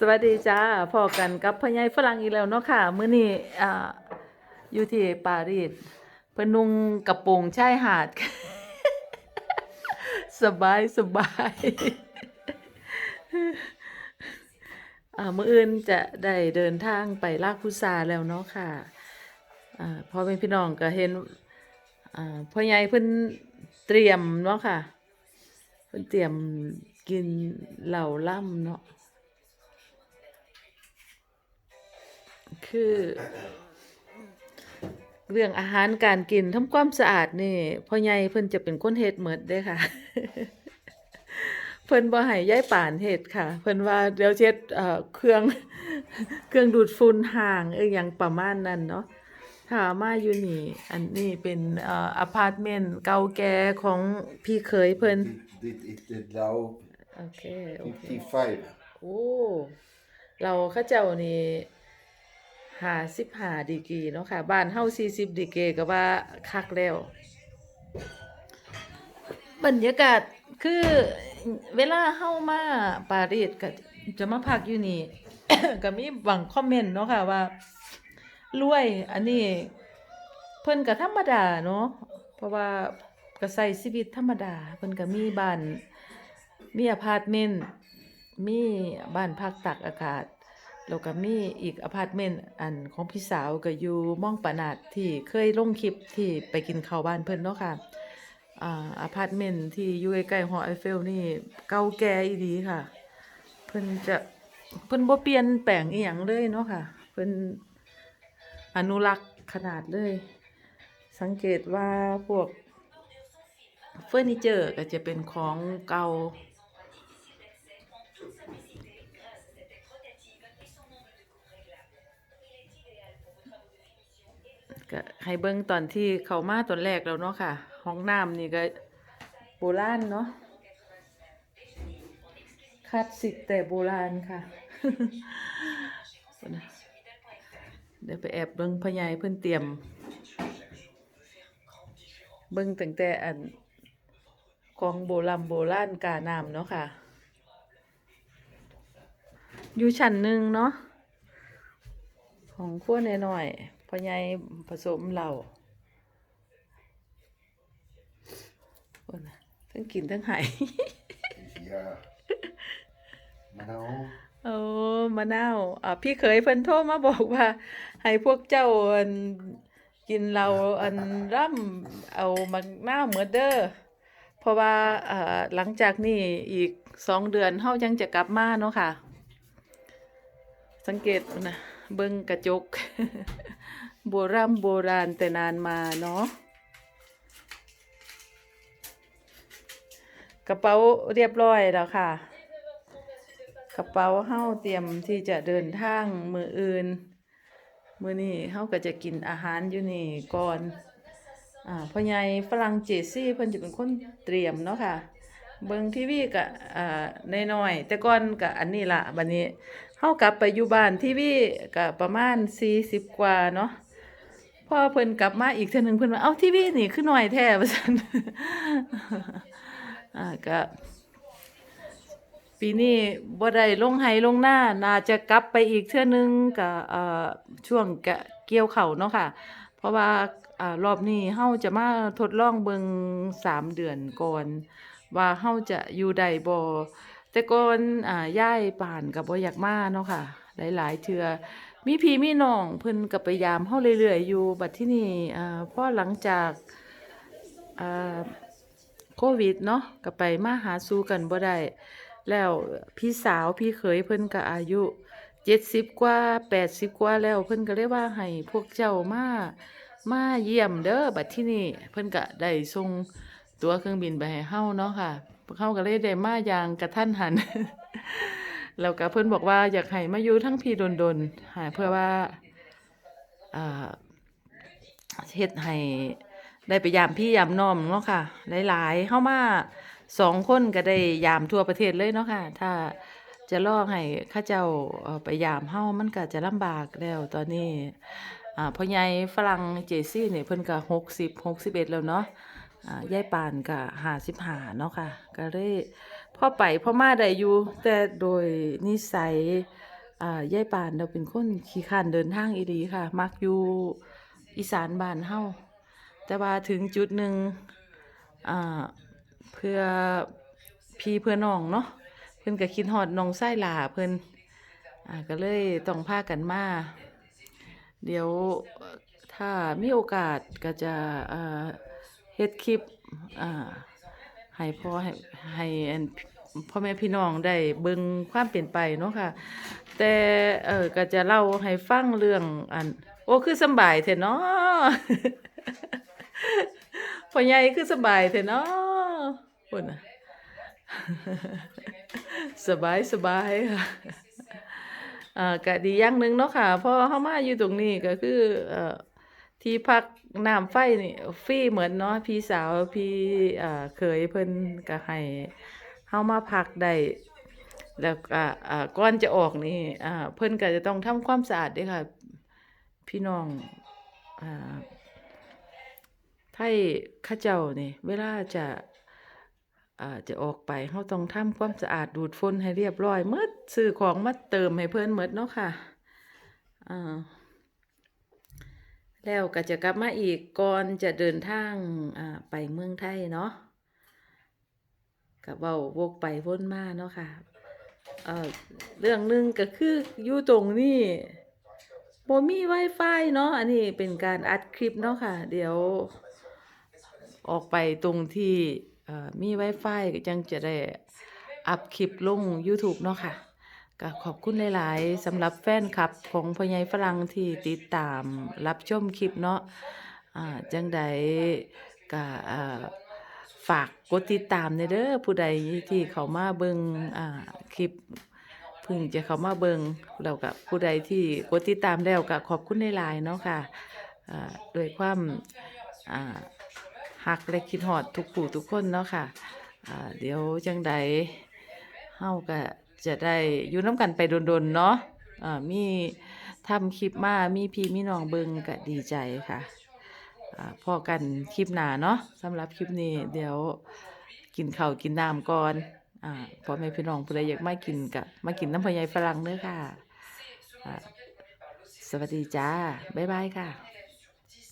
สวัสดีจ้าพอกันกับพ่อใหญ่ฝรั่งอีกแล้วเนาะค่ะมื้อนี้อ่าอยู่ที่ปารีสพนุ่งกระโปรงชายหาด สบายสบายอ่ามื้ออื่นจะได้เดินทางไปลากพุษาแล้วเนาะค่ะอ่าพอเป็นพี่น้องก็เห็นอ่าพ่อใหญ่เพิ่นเตรียมเนาะค่ะเพิ่นเตรียมกินเหล้าล่ำเนาะ คือเรื่องอาหารการกินทำความสะอาดนี่พ่อใหญ่เพิ่นจะเป็นคนเฮ็ดเหมือดเด้ค่ะ เพิ่นบ่ให้ยายป่านเฮ็ดค่ะ เพิ่นว่าเดี๋ยวเช็ดเอ่อเครื่องเครื่องดูดฝุ่นห่างเอ้ยยังประมาณนั้นเนาะถ้ามาอยู่นี่ อันนี้เป็นเอ่ออพาร์ตเมนต์เก่าแก่ของพี่เคยเพิ่น Dit is de Lau โอเคโอเค 55. โอ้ เราเข้าเจ้านี่ หาสิบหาดีกีเนาะค่ะ บ้านเฮาสี่สิบดีกีก็ว่าคักแล้ว บรรยากาศคือเวลาเฮามาปารีสก็จะมาพักอยู่นี่ ก็มีบางคอมเมนต์เนาะค่ะว่ารวย อันนี้เพิ่นก็ธรรมดาเนาะเพราะว่าก็ใช้ชีวิตธรรมดาเพิ่นก็มีบ้านมีอพาร์ตเมนต์มีบ้านพักตักอากาศ แล้วก็มีอีกอพาร์ตเมนต์อันของพี่สาวก็อยู่ม่องปะนาดที่เคยลงคลิปที่ไปกินข้าวบ้านเพิ่นเนาะค่ะอ่าอพาร์ตเมนต์ที่อยู่ใกล้ๆหอไอเฟลนี่เก่าแก่อีดีค่ะ เพิ่นจะเพิ่นบ่เปลี่ยนแปลงอีหยังเลยเนาะค่ะ เพิ่นอนุรักษ์ขนาดเลย สังเกตว่าพวกเฟอร์นิเจอร์ก็จะเป็นของเก่า ก็ให้เบิ่งตอนที่เขามาตอนแรกแล้วเนาะค่ะ ห้องน้ำนี่ก็โบราณเนาะคลาสสิกแต่โบราณค่ะ เดี๋ยวไปแอบเบิ่งพ่อใหญ่เพิ่นเตรียม เบิ่งตั้งแต่อันของโบราณโบราณกาน้ำเนาะค่ะ อยู่ชั้นหนึ่งเนาะของขั้วน้อยๆ พ่อใหญ่ผสมเหล้าโอ้นะทั้งกินทั้งหาย Ja. Nou, โอ้มะนาวอ่าพี่เคยเพิ่นโทรมาบอกว่า ให้พวกเจ้าอันกินเหล้าอันร่ำเอามะนาวเหมือนเด้อเพราะว่าอ่าหลังจากนี้อีกสองเดือนเฮายังจะกลับมาเนาะค่ะ สังเกตนะเบิ่งกระจก โบราณโบราณแต่นานมาเนาะกระเป๋าเรียบร้อยแล้วค่ะ กระเป๋าเฮาเตรียมที่จะเดินทางมืออื่น มือนี้เฮาก็จะกินอาหารอยู่นี่ก่อนอ่าพ่อใหญ่ฝรั่งเจซี่เพิ่นจะเป็นคนเตรียมเนาะค่ะเบิ่งทีวีก็อ่าน้อยๆแต่ก่อนก็อันนี้ละบัดนี้เฮากลับไปอยู่บ้านทีวีก็ประมาณ40กว่าเนาะ พ่อเพิ่นกลับมาอีกเทื่อหนึงเพิ่นว่าเอ้าทีวีนี่คือหน้อยแท้ว่าซั่นอ่าก็ปีนี้บ่ได้ลงไห้ลงหน้าน่าจะกลับไปอีกเทื่อนึงกับเอ่อช่วงกะเกี่ยวเข้าเนาะค่ะ เพราะว่าอ่ารอบนี้เฮาจะมาทดลองเบิงสามเดือนก่อนว่าเฮาจะอยู่ได้บ่แต่ก่อนอ่าย้ายป่านก็บ่อยากมาเนาะค่ะ หลาย ๆเทื่อมีพี่มีน้องเพิ่นก็ไปยามเฮาเรื่อยๆอยู่ บัดที่นี่อ่าพอหลังจากอ่าโควิดเนาะก็ไปมาหาสู่กันบ่ได้แล้วพี่สาวพี่เขยเพิ่นก็อายุเจ็ดสิบกว่าแปดสิบกว่าแล้วเพิ่นก็เลยว่าให้พวกเจ้ามามาเยี่ยมเด้อบัดที่นี่เพิ่นก็ได้ส่งตัวเครื่องบินไปให้เฮาเนาะค่ะเฮาก็เลยได้มาอย่างกระทันหัน แล้วก็เพิ่นบอกว่าอยากให้มาอยู่ทั้งพี่ดนๆหาเพื่อว่าอ่าเฮ็ดให้ได้ไปยามพี่ยามน้องเนาะค่ะ หลายๆเข้ามาสองคนก็ได้ยามทั่วประเทศเลยเนาะค่ะ ถ้าจะลอกให้ข้าเจ้าไปยามเฮามันก็จะลำบากแล้วตอนนี้อ่าพ่อใหญ่ฝรั่งเจซี่เนี่ยเพิ่นก็หกสิบหกสิบเอ็ดแล้วเนาะอ่ายายปานก็ห้าสิบห้าเนาะค่ะ ก็เลย พ่อไปพ่อมาได้อยู่แต่โดยนิสัยอ่ายายปานเราเป็นคนขี้คร้านเดินทางอีหลีค่ะ มักอยู่อีสานบ้านเฮาแต่ว่าถึงจุดหนึ่งอ่าเพื่อพี่เพื่อน้องเนาะเพิ่นก็คิดฮอดน้องไส้หลาเพิ่นอ่าก็เลยต้องพากันมา เดี๋ยวถ้ามีโอกาสก็จะอ่าเฮ็ดคลิปอ่า ให้พ่อให้ให้พ่อแม่พี่น้องได้เบิ่งความเปลี่ยนไปเนาะค่ะ แต่เออก็จะเล่าให้ฟังเรื่องอัน โอ้คือสบายแท้เนาะพ่อใหญ่คือสบายแท้เนาะพุ่นน่ะสบายสบายค่ะอ่าก็ดีอย่างหนึ่งเนาะค่ะเพอเข้ามาอยู่ตรงนี้ก็คือเอ่อที่พัก น้ำไฟนี่ฟรีเหมือนเนาะพี่สาวพี่อ่าเคยเพิ่นก็ให้เฮามาพักได้แล้วก็อ่าก่อนจะออกนี่อ่าเพิ่นก็จะต้องทำความสะอาดด้วยค่ะ พี่น้องอ่าไทยข้าเจ้านี่เวลาจะอ่าจะออกไปเราต้องทำความสะอาดดูดฝุ่นให้เรียบร้อยหมดซื้อของมาเติมให้เพิ่นหมดเนาะค่ะอ่า แล้วก็จะกลับมาอีกก่อนจะเดินทางไปเมืองไทยเนาะก็เว้าวกไปวนมาเนาะค่ะเเรื่องหนึ่งก็คืออยู่ตรงนี้บมี Wi-Fi เนาะอันนี้เป็นการอัดคลิปเนาะค่ะ เดี๋ยว ออกไปตรงที่มี Wi-Fi ก็จังจะได้อัพคลิปลง YouTube เนาะค่ะ ก็ขอบคุณหลาย ๆสำหรับแฟนคลับของพ่อใหญ่ฝรั่งที่ติดตามรับชมคลิปเนาะอ่าจังใดก็อ่าฝากกดติดตามในเด้อผู้ใดที่เขามาเบิงอ่าคลิปเพิ่งจะเขามาเบิงแล้วก็ผู้ใดที่กดติดตามแล้วก็ขอบคุณหลาย ๆ เนาะค่ะอ่าโดวยความอ่าหักและคิดฮอดทุกผู้ทุกคนเนาะค่ะอ่าเดี๋ยวจังใดเฮาก็ จะได้อยู่น้ำกันไปโดนๆเนาะอ่ามีทำคลิปมา มีพี่มีน้องเบิงก็ดีใจค่ะอ่าพอกันคลิปหน้าเนาะสำหรับคลิปนี้เดี๋ยวกินข้าวกินน้ำก่อนอ่าพ่อแม่พี่น้องผู้ใดอยากมากินก็มากินน้ำพะยายฝรั่งเด้อค่ะอ่าสวัสดีจ้า บ๊ายบายค่ะ